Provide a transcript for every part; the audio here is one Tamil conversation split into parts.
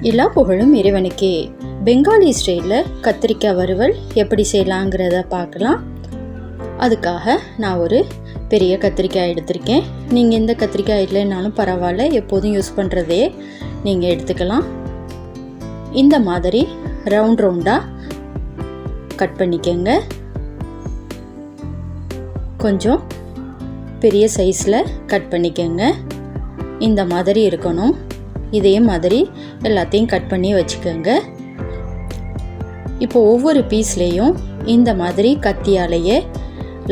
எல்லா புகழும் இறைவனுக்கே. பெங்காலி ஸ்டைலில் கத்திரிக்காய் வறுவல் எப்படி செய்யலாங்கிறத பார்க்கலாம். அதுக்காக நான் ஒரு பெரிய கத்திரிக்காய் எடுத்திருக்கேன். நீங்கள் எந்த கத்திரிக்காய் இல்லைனாலும் பரவாயில்ல எப்போதும் யூஸ் பண்ணுறதே நீங்கள் எடுத்துக்கலாம். இந்த மாதிரி ரவுண்ட் ரவுண்டாக கட் பண்ணிக்கோங்க. கொஞ்சம் பெரிய சைஸில் கட் பண்ணிக்கோங்க. இந்த மாதிரி இருக்கணும். இதே மாதிரி எல்லாத்தையும் கட் பண்ணி வச்சுக்கோங்க. இப்போ ஒவ்வொரு பீஸ்லேயும் இந்த மாதிரி கத்தியாலேயே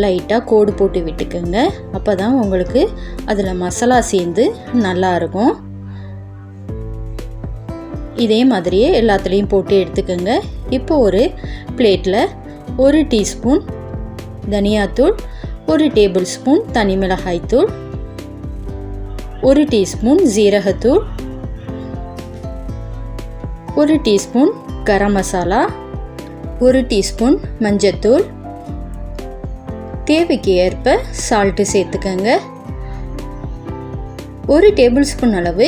லைட்டாக கோடு போட்டு விட்டுக்கோங்க. அப்போ தான் உங்களுக்கு அதில் மசாலா சேர்ந்து நல்லாயிருக்கும் இதே மாதிரியே எல்லாத்துலேயும் போட்டு எடுத்துக்கோங்க. இப்போ ஒரு பிளேட்டில் ஒரு டீஸ்பூன் தனியாத்தூள் ஒரு டேபிள் ஸ்பூன் தனி மிளகாய் தூள் ஒரு டீஸ்பூன் ஜீரகத்தூள் ஒரு டீஸ்பூன் கரம் மசாலா ஒரு டீஸ்பூன் மஞ்சத்தூள் தேவைக்கு ஏற்ப சால்ட்டு சேர்த்துக்கங்க. ஒரு டேபிள் ஸ்பூன் அளவு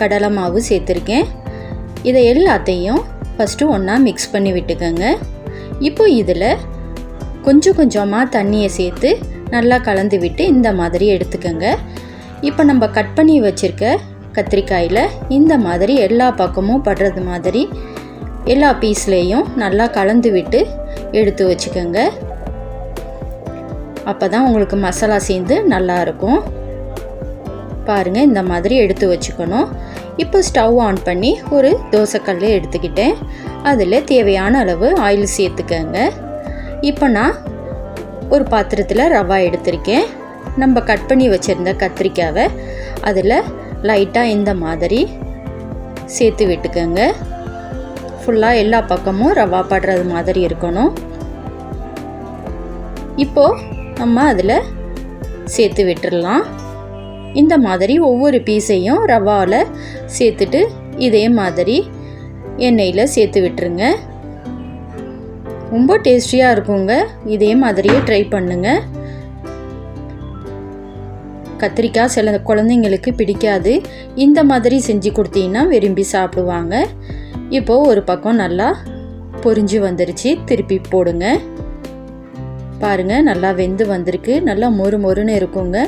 கடலை மாவு சேர்த்துருக்கேன். இதை எல்லாத்தையும் ஃபஸ்ட்டு ஒன்றா மிக்ஸ் பண்ணி விட்டுக்கோங்க. இப்போ இதில் கொஞ்சம் கொஞ்சமாக தண்ணியை சேர்த்து நல்லா கலந்து விட்டு இந்த மாதிரி எடுத்துக்கோங்க. இப்போ நம்ம கட் பண்ணி வச்சுருக்க கத்திரிக்காயில் இந்த மாதிரி எல்லா பக்கமும் படுறது மாதிரி எல்லா பீஸ்லேயும் நல்லா கலந்து விட்டு எடுத்து வச்சுக்கோங்க. அப்போ தான் உங்களுக்கு மசாலா சேர்ந்து நல்லாயிருக்கும் பாருங்கள் இந்த மாதிரி எடுத்து வச்சுக்கணும். இப்போ ஸ்டவ் ஆன் பண்ணி ஒரு தோசைக்கல் எடுத்துக்கிட்டேன். அதில் தேவையான அளவு ஆயில் சேர்த்துக்கங்க. இப்போ நான் ஒரு பாத்திரத்தில் ரவா எடுத்திருக்கேன். நம்ம கட் பண்ணி வச்சுருந்த கத்திரிக்காவை அதில் லைட்டாக இந்த மாதிரி சேர்த்து விட்டுக்கோங்க. ஃபுல்லாக எல்லா பக்கமும் ரவா படுறது மாதிரி இருக்கணும். இப்போது நம்ம அதில் சேர்த்து விட்டுடலாம் இந்த மாதிரி ஒவ்வொரு பீஸையும் ரவாவில் சேர்த்துட்டு இதே மாதிரி எண்ணெயில் சேர்த்து விட்டுருங்க. ரொம்ப டேஸ்டியாக இருக்குங்க. இதே மாதிரியே ட்ரை பண்ணுங்கள் கத்திரிக்காய் சில குழந்தைங்களுக்கு பிடிக்காது. இந்த மாதிரி செஞ்சு கொடுத்தீங்கன்னா விரும்பி சாப்பிடுவாங்க. இப்போது ஒரு பக்கம் நல்லா பொரிஞ்சு வந்துருச்சு. திருப்பி போடுங்க. பாருங்கள் நல்லா வெந்து வந்திருக்கு. நல்லா மொறு மொறுன்னு இருக்குங்க.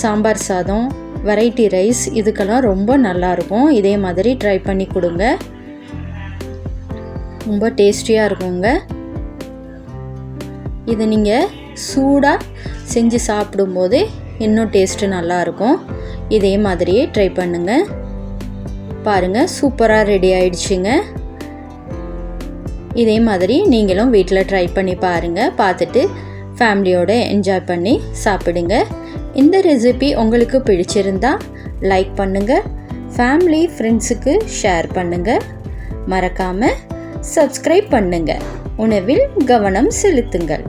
சாம்பார் சாதம் வெரைட்டி ரைஸ் இதுக்கெல்லாம் ரொம்ப நல்லாயிருக்கும் இதே மாதிரி ட்ரை பண்ணி கொடுங்க. ரொம்ப டேஸ்டியாக இருக்குங்க. இதை நீங்கள் சூடாக செஞ்சு சாப்பிடும்போது இன்னும் டேஸ்ட்டு நல்லாயிருக்கும். இதே மாதிரியே ட்ரை பண்ணுங்கள் பாருங்கள் சூப்பராக ரெடி ஆயிடுச்சுங்க. இதே மாதிரி நீங்களும் வீட்டில் ட்ரை பண்ணி பாருங்கள் பார்த்துட்டு ஃபேமிலியோடு என்ஜாய் பண்ணி சாப்பிடுங்க. இந்த ரெசிபி உங்களுக்கு பிடிச்சிருந்தா லைக் பண்ணுங்கள் ஃபேமிலி ஃப்ரெண்ட்ஸுக்கு ஷேர் பண்ணுங்கள் மறக்காமல் சப்ஸ்கிரைப் பண்ணுங்கள் உணவில் கவனம் செலுத்துங்கள்.